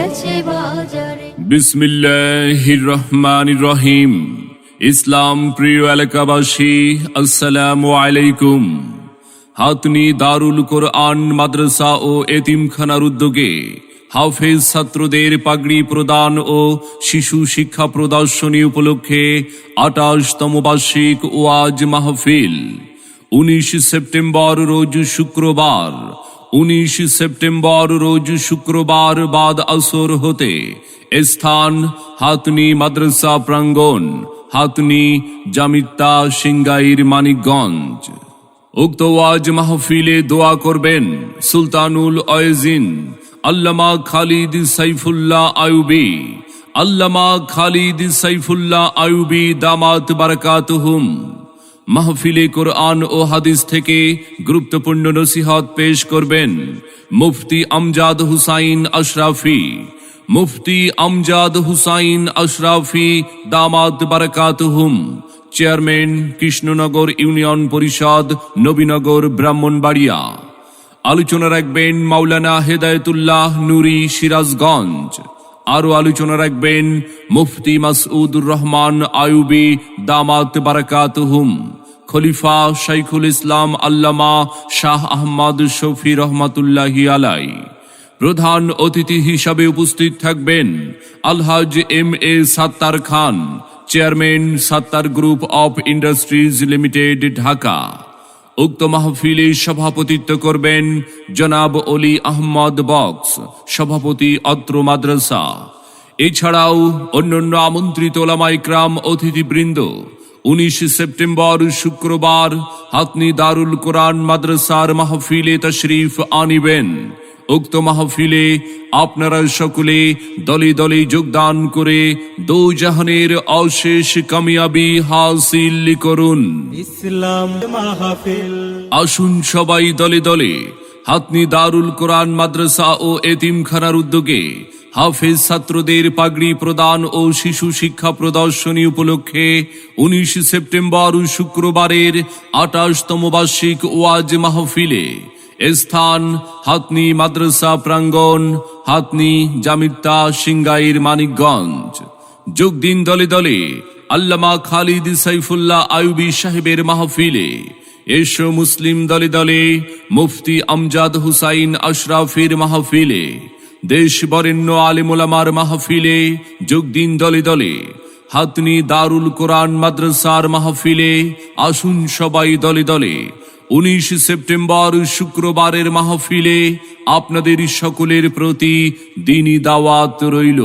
গেছে বাজারে। বিসমিল্লাহির রহিম ইসলাম প্রিয় এলাকাবাসী, আসসালামু আলাইকুম। হাতনি দারুল কোরআন মাদ্রাসা ও এতিমখানার উদ্যোগে হাফেজ ছাত্রদের পাগড়ি প্রদান ও শিশু শিক্ষা প্রদর্শনী উপলক্ষে আঠাশতম বার্ষিক ওয়াজ মাহফিল। উনিশ সেপ্টেম্বর, রোজ শুক্রবার উনিশ সেপ্টেম্বর রোজ শুক্রবার বাদ আসর হতে স্থান হাতনি মাদ্রাসা প্রাঙ্গণ, হাতনি জামিত্তা সিংগাইর মানিকগঞ্জ। উক্ত ওয়াজ মাহফিলে দোয়া করবেন সুলতানুল অয়েজিন, আল্লামা খালিদ সাইফুল্লাহ আয়ুবি। আল্লামা খালিদ সাইফুল্লাহ আয়ুবি দামাত বারাকাতুহুম। মাহফিলে কোরআন ও হাদিস থেকে গুরুত্বপূর্ণ নসিহত পেশ করবেন মুফতি আমজাদ হুসাইন আশরাফি। মুফতি আমজাদ হুসাইন আশরাফি, দামাত বারাকাতুহুম, চেয়ারম্যান কৃষ্ণনগর ইউনিয়ন পরিষদ, নবীনগর ব্রাহ্মণবাড়িয়া। আলোচনা রাখবেন মাওলানা হেদায়তুল্লাহ নুরি সিরাজগঞ্জ। আরও আলোচনা রাখবেন মুফতি মাসউদুর রহমান আয়ুবী দামাত বারাকাতুহুম। খলিফা শাইখুল ইসলাম আল্লামা শাহ আহমদ শফি রহমাতুল্লাহি আলাই। প্রধান অতিথি হিসাবে উপস্থিত থাকবেন আলহাজ M A Sattar Khan, chairman Sattar group of industries limited, Dhaka. উক্ত মাহফিলে সভাপতিত্ব করবেন জনাব অলি আহমদ বক্স, সভাপতি অত্র মাদ্রাসা। এছাড়াও অন্যান্য আমন্ত্রিত ওলামাইক্রাম অতিথিবৃন্দ উনিশ সেপ্টেম্বর শুক্রবার হাতনি দারুল কোরআন মাদ্রাসার মাহফিলে তশরিফ আনিবেন। উক্ত মাহফিলে আপনারা সকলে দলে দলে যোগদান করে দৌজাহানের অশেষ কামিয়াবি হাসিল করুন। ইসলাম মাহফিল। আসুন সবাই দলে দলে হাতনি দারুল কোরআন মাদ্রাসা ও এতিমখানার উদ্যোগে হাফেজ ছাত্রদের পাগড়ি প্রদান ও শিশু শিক্ষা প্রদর্শনী উপলক্ষে উনিশ সেপ্টেম্বর শুক্রবারের আঠাশতম বার্ষিক ওয়াজ মাহফিলে স্থান হাতনি মাদ্রাসা প্রাঙ্গণ, হাতনি জামিত্তা সিংগাইর মানিকগঞ্জ। যোগ দিন দলে দলে আল্লামা খালিদ সাইফুল্লাহ আয়ুবী সাহেবের মাহফিলে এসো মুসলিম দলে দলে, মুফতি আমজাদ হুসাইন আশরাফির মাহফিলে দেশ বরেণ্য আলিমুলামার মাহফিলে যোগ দিন দলে দলে, হাতনি দারুল কোরআন মাদ্রাসার মাহফিলে আসুন সবাই দলে দলে, উনিশ সেপ্টেম্বর শুক্রবারের মাহফিলে আপনাদের সকলের প্রতি দিনই দাওয়াত রইল।